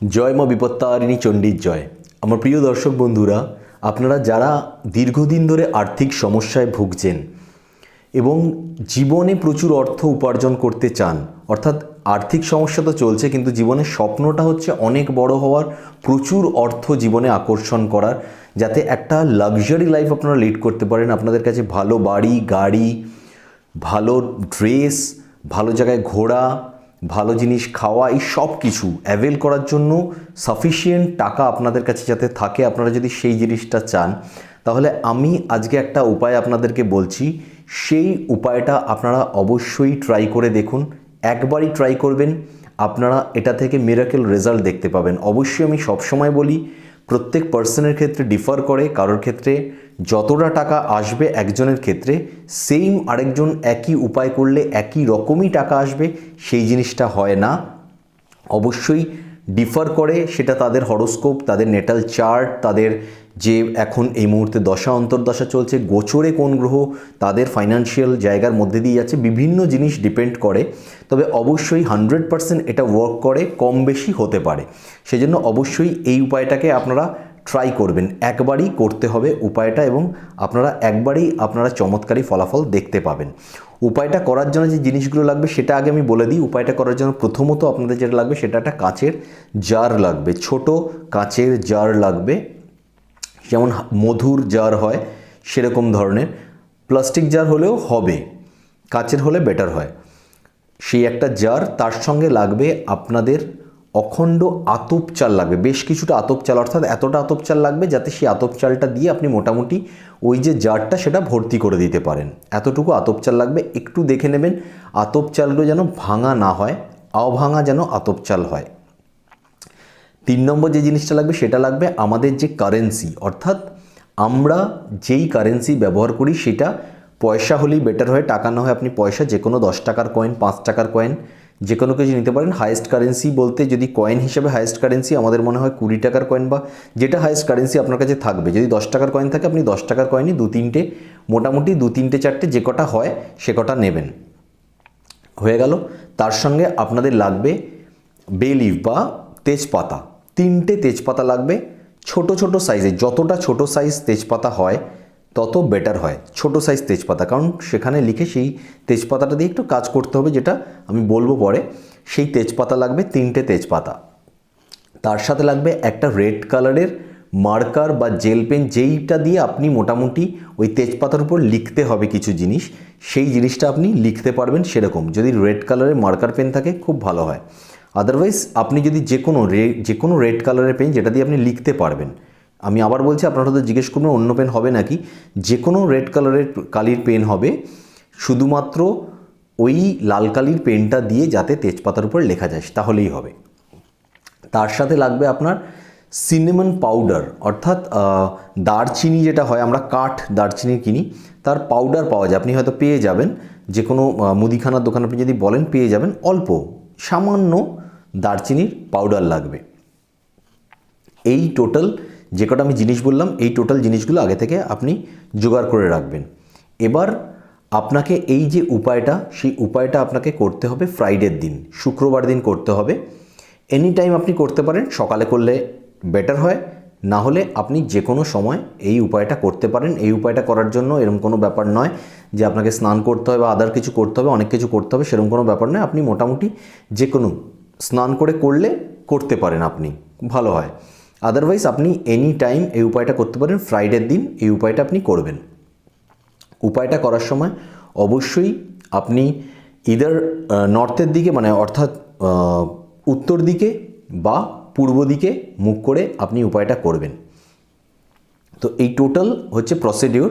জয় মা বিপত্তারিণী চণ্ডীর জয়। আমার প্রিয় দর্শক বন্ধুরা, আপনারা যারা দীর্ঘদিন ধরে আর্থিক সমস্যায় ভুগছেন এবং জীবনে প্রচুর অর্থ উপার্জন করতে চান, অর্থাৎ আর্থিক সমস্যা তো চলছে, কিন্তু জীবনের স্বপ্নটা হচ্ছে অনেক বড় হওয়ার, প্রচুর অর্থ জীবনে আকর্ষণ করার, যাতে একটা লাক্সারি লাইফ আপনারা লিড করতে পারেন। আপনাদের কাছে ভালো বাড়ি, গাড়ি, ভালো ড্রেস ভালো জায়গায় ঘোরা ভালো জিনিস খাওয়া এই সব কিছু অ্যাভেল করার জন্য সাফিসিয়েন্ট টাকা আপনাদের কাছে যাতে থাকে, আপনারা যদি সেই জিনিসটা চান, তাহলে আমি আজকে একটা উপায় আপনাদেরকে বলছি। সেই উপায়টা আপনারা অবশ্যই ট্রাই করে দেখুন। একবারই ট্রাই করবেন, আপনারা এটা থেকে মিরাকেল রেজাল্ট দেখতে পাবেন। অবশ্যই আমি সবসময় বলি, প্রত্যেক পার্সনের ক্ষেত্রে ডিফার করে, কারোর ক্ষেত্রে যতটা টাকা আসবে একজনের ক্ষেত্রে সেম আরেকজন একই উপায় করলে একই রকমই টাকা আসবে, সেই জিনিসটা হয় না। অবশ্যই ডিফার করে, সেটা তাদের হরোস্কোপ তাদের নেটাল চার্ট তাদের যে এখন এই মুহূর্তে দশা, অন্তর্দশা চলছে, গোচরে কোন গ্রহ, তাদের ফাইন্যান্সিয়াল জায়গার মধ্যে দিয়ে যাচ্ছে, বিভিন্ন জিনিস ডিপেন্ড করে। তবে অবশ্যই হান্ড্রেড পারসেন্ট এটা ওয়ার্ক করে, কম বেশি হতে পারে। সেজন্য অবশ্যই এই উপায়টাকে আপনারা ট্রাই করবেন। একবারই করতে হবে উপায়টা এবং আপনারা একবারই আপনারা চমৎকারী ফলাফল দেখতে পাবেন। উপায়টা করার জন্য যে জিনিসগুলো লাগবে সেটা আগে আমি বলে দিই। উপায়টা করার জন্য প্রথমত আপনাদের যেটা লাগবে সেটা একটা কাচের জার লাগবে। ছোট কাঁচের জার লাগবে। যেমন মধুর জার হয় সেরকম ধরনের। প্লাস্টিক জার হলেও হবে। কাচের হলে বেটার হয়। সেই একটা জার তার সঙ্গে লাগবে আপনাদের অখণ্ড আতপ চাল লাগবে। বেশ কিছুটা আতপ চাল, অর্থাৎ এতটা আতপ চাল লাগবে যাতে সেই আতপ চালটা দিয়ে আপনি মোটামুটি ওই যে জারটা সেটা ভর্তি করে দিতে পারেন। এতটুকু আতপ চাল লাগবে। একটু দেখে নেবেন আতপ চালগুলো যেন ভাঙা না হয়, অভাঙা যেন আতপ চাল হয়। তিন নম্বর যে জিনিসটা লাগবে সেটা লাগবে আমাদের যে কারেন্সি অর্থাৎ আমরা যেই কারেন্সি ব্যবহার করি সেটা পয়সা হলেই বেটার হয়, টাকা না হয় আপনি পয়সা যে কোনো দশ টাকার কয়েন পাঁচ টাকার কয়েন যে কোনো কিছু নিতে পারেন। হায়েস্ট কারেন্সি বলতে যদি কয়েন হিসেবে হায়েস্ট কারেন্সি আমাদের মনে হয় কুড়ি টাকার কয়েন বা যেটা হায়েস্ট কারেন্সি আপনার কাছে থাকবে। যদি দশ টাকার কয়েন থাকে, আপনি দশ টাকার কয়েনই দু তিনটে, মোটামুটি দু তিনটে, চারটে যে কটা হয়, সে কটা নেবেন। হয়ে গেল। তার সঙ্গে আপনাদের লাগবে বেলিভ বা তেজপাতা। তিনটে তেজপাতা লাগবে। ছোট ছোট সাইজে যতটা ছোট সাইজ তেজপাতা হয় তত বেটার হয়। ছোট সাইজ তেজপাতা, কারণ সেখানে লিখে সেই তেজপাতাটা দিয়ে একটু কাজ করতে হবে, যেটা আমি বলব পরে। সেই তেজপাতা লাগবে তিনটে তেজপাতা। তার সাথে লাগবে একটা রেড কালারের মার্কার বা জেল পেন যেইটা দিয়ে আপনি মোটামুটি ওই তেজপাতার উপর লিখতে হবে কিছু জিনিস। সেই জিনিসটা আপনি লিখতে পারবেন সেরকম। যদি রেড কালারের মার্কার পেন থাকে, খুব ভালো হয়। আদারওয়াইজ আপনি যদি যে কোনো যে কোনো রেড কালারের পেন যেটা দিয়ে আপনি লিখতে পারবেন আমি আবার বলছি, আপনারা হয়তো জিজ্ঞেস করবেন, অন্য পেন হবে নাকি? যে কোনো রেড কালারের কালির পেন হবে, শুধুমাত্র ওই লাল কালির পেনটা দিয়ে যাতে তেজপাতার উপর লেখা যায়, তাহলেই হবে। তার সাথে লাগবে আপনার সিনেমন পাউডার অর্থাৎ দারচিনি যেটা হয়, আমরা কাঠ দারচিনি কিনি, তার পাউডার পাওয়া যায়। আপনি হয়তো পেয়ে যাবেন যে কোনো মুদিখানার দোকানে আপনি যদি বলেন, পেয়ে যাবেন, অল্প, সামান্য দারচিনির পাউডার লাগবে। এই টোটাল যে কটা আমি জিনিস বললাম, এই টোটাল জিনিসগুলো আগে থেকে আপনি জোগাড় করে রাখবেন। এবার আপনাকে এই যে উপায়টা, সেই উপায়টা আপনাকে করতে হবে ফ্রাইডের দিন, শুক্রবার দিন করতে হবে। এনি টাইম আপনি করতে পারেন, সকালে করলে বেটার হয়, না হলে আপনি যে কোনো সময় এই উপায়টা করতে পারেন। এই উপায়টা করার জন্য এরকম কোনো ব্যাপার নয় যে আপনাকে স্নান করতে হবে বা আদার কিছু করতে হবে, অনেক কিছু করতে হবে সেরকম কোনো ব্যাপার নয়। আপনি মোটামুটি যে কোনো স্নান করে করলে করতে পারেন আপনি, ভালো হয়। আদারওয়াইজ আপনি এনি টাইম এই উপায়টা করতে পারেন। ফ্রাইডের দিন এই উপায়টা আপনি করবেন। উপায়টা করার সময় অবশ্যই আপনি ইদার নর্থের দিকে মানে অর্থাৎ উত্তর দিকে বা পূর্ব দিকে মুখ করে আপনি উপায়টা করবেন। তো এই টোটাল হচ্ছে প্রসিডিওর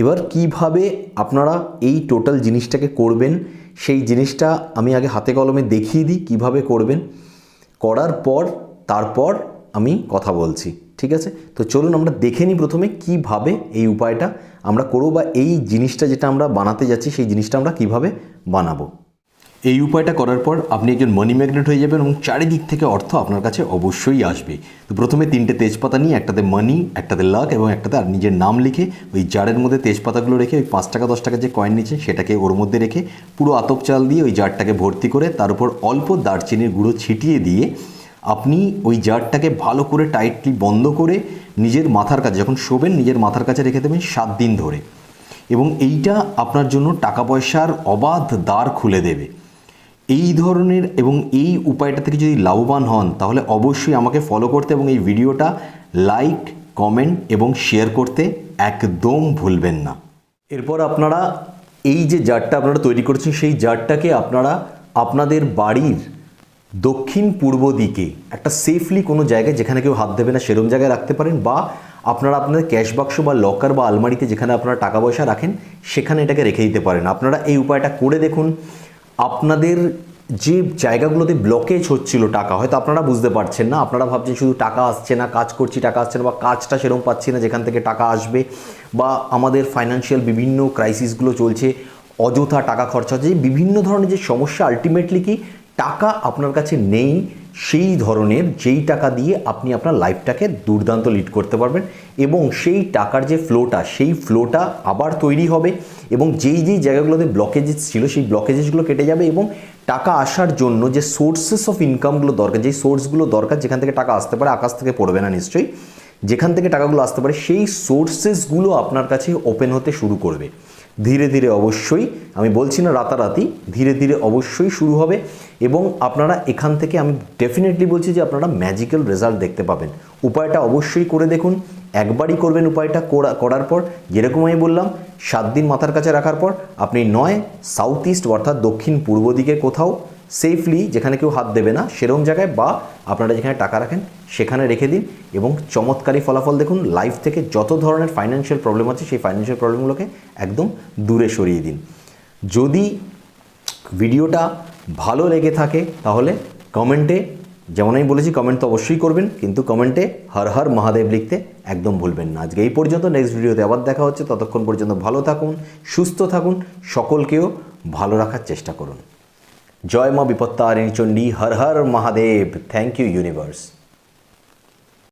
এবার কীভাবে আপনারা এই টোটাল জিনিসটাকে করবেন, সেই জিনিসটা আমি আগে হাতে কলমে দেখিয়ে দিই কীভাবে করবেন। করার পর, তারপর আমি কথা বলছি, ঠিক আছে? তো চলুন আমরা দেখে নিই প্রথমে কীভাবে এই উপায়টা আমরা করব বা এই জিনিসটা যেটা আমরা বানাতে যাচ্ছি, সেই জিনিসটা আমরা কীভাবে বানাবো। এই উপায়টা করার পর আপনি একজন মানি ম্যাগনেট হয়ে যাবেন এবং চারিদিক থেকে অর্থ আপনার কাছে অবশ্যই আসবে। তো প্রথমে তিনটে তেজপাতা নিয়ে, একটাতে মানি একটাতে লাক এবং একটাতে আর নিজের নাম লিখে ওই জারের মধ্যে তেজপাতাগুলো রেখে, ওই পাঁচ টাকা, দশ টাকা যে কয়েন নিচ্ছে সেটাকে ওর মধ্যে রেখে পুরো আতপ চাল দিয়ে ওই জারটাকে ভর্তি করে তার উপর অল্প দারচিনির গুঁড়ো ছিটিয়ে দিয়ে আপনি ওই জারটাকে ভালো করে টাইটলি বন্ধ করে নিজের মাথার কাছে, যখন শোবেন, নিজের মাথার কাছে রেখে দেবেন সাত দিন ধরে। এবং এইটা আপনার জন্য টাকা পয়সার অবাধ দ্বার খুলে দেবে। এই ধরনের এবং এই উপায়টা থেকে যদি লাভবান হন, তাহলে অবশ্যই আমাকে ফলো করতে এবং এই ভিডিওটা লাইক কমেন্ট এবং শেয়ার করতে একদম ভুলবেন না। এরপর আপনারা এই যে জারটা আপনারা তৈরি করেছেন, সেই জারটাকে আপনারা আপনাদের বাড়ির দক্ষিণ পূর্ব দিকে একটা সেফলি কোনো জায়গায় যেখানে কেউ হাত দেবে না, সেরম জায়গায় রাখতে পারেন বা আপনারা আপনাদের ক্যাশ বাক্স বা লকার বা আলমারিতে যেখানে আপনারা টাকা পয়সা রাখেন, সেখানে এটাকে রেখে দিতে পারেন। আপনারা এই উপায়টা করে দেখুন। আপনাদের যে জায়গাগুলোতে ব্লকেজ হচ্ছিল টাকা, হয়তো আপনারা বুঝতে পারছেন না। আপনারা ভাবছেন শুধু টাকা আসছে না, কাজ করছি, টাকা আসছে না বা কাজটা সেরকম পাচ্ছি না, যেখান থেকে টাকা আসবে বা আমাদের ফাইন্যান্সিয়াল বিভিন্ন ক্রাইসিসগুলো চলছে, অযথা টাকা খরচা হচ্ছে বিভিন্ন ধরনের যে সমস্যা আলটিমেটলি কি টাকা আপনার কাছে নেই, সেই ধরনের যেই টাকা দিয়ে আপনি আপনার লাইফটাকে দুর্দান্ত লিড করতে পারবেন এবং সেই টাকার যে ফ্লোটা সেই ফ্লোটা আবার তৈরি হবে এবং যেই যেই জায়গাগুলোতে ব্লকেজেস ছিল, সেই ব্লকেজেসগুলো কেটে যাবে এবং টাকা আসার জন্য যে সোর্সেস অফ ইনকামগুলো দরকার, যেই সোর্সগুলো দরকার যেখান থেকে টাকা আসতে পারে, আকাশ থেকে পড়বে না নিশ্চয়ই, যেখান থেকে টাকাগুলো আসতে পারে, সেই সোর্সেসগুলো আপনার কাছে ওপেন হতে শুরু করবে। ধীরে ধীরে অবশ্যই, আমি বলছি না রাতারাতি, ধীরে ধীরে অবশ্যই শুরু হবে এবং আপনারা এখান থেকে আমি ডেফিনেটলি বলছি যে আপনারা ম্যাজিক্যাল রেজাল্ট দেখতে পাবেন। উপায়টা অবশ্যই করে দেখুন, একবারই করবেন উপায়টা করা- করার পর, যেরকম আমি বললাম, সাত দিন মাথার কাছে রাখার পর, আপনি নয় সাউথ ইস্ট অর্থাৎ দক্ষিণ পূর্ব দিকে কোথাও সেফলি যেখানে কেউ হাত দেবে না, সেরকম জায়গায় বা আপনারা যেখানে টাকা রাখেন, সেখানে রেখে দিন এবং চমৎকারী ফলাফল দেখুন লাইফ থেকে যত ধরনের ফাইন্যান্সিয়াল প্রবলেম আছে, সেই ফাইন্যান্সিয়াল প্রবলেমগুলোকে একদম দূরে সরিয়ে দিন। যদি ভিডিওটা ভালো লেগে থাকে, তাহলে কমেন্টে যেমন আমি বলেছি কমেন্ট তো অবশ্যই করবেন, কিন্তু কমেন্টে হর হর মহাদেব লিখতে একদম ভুলবেন না। আজকে এই পর্যন্ত নেক্সট ভিডিওতে আবার দেখা হচ্ছে, ততক্ষণ পর্যন্ত ভালো থাকুন, সুস্থ থাকুন, সকলকেও ভালো রাখার চেষ্টা করুন। জয় মা Bipattarini Chandi Har Har Mahadev thank you universe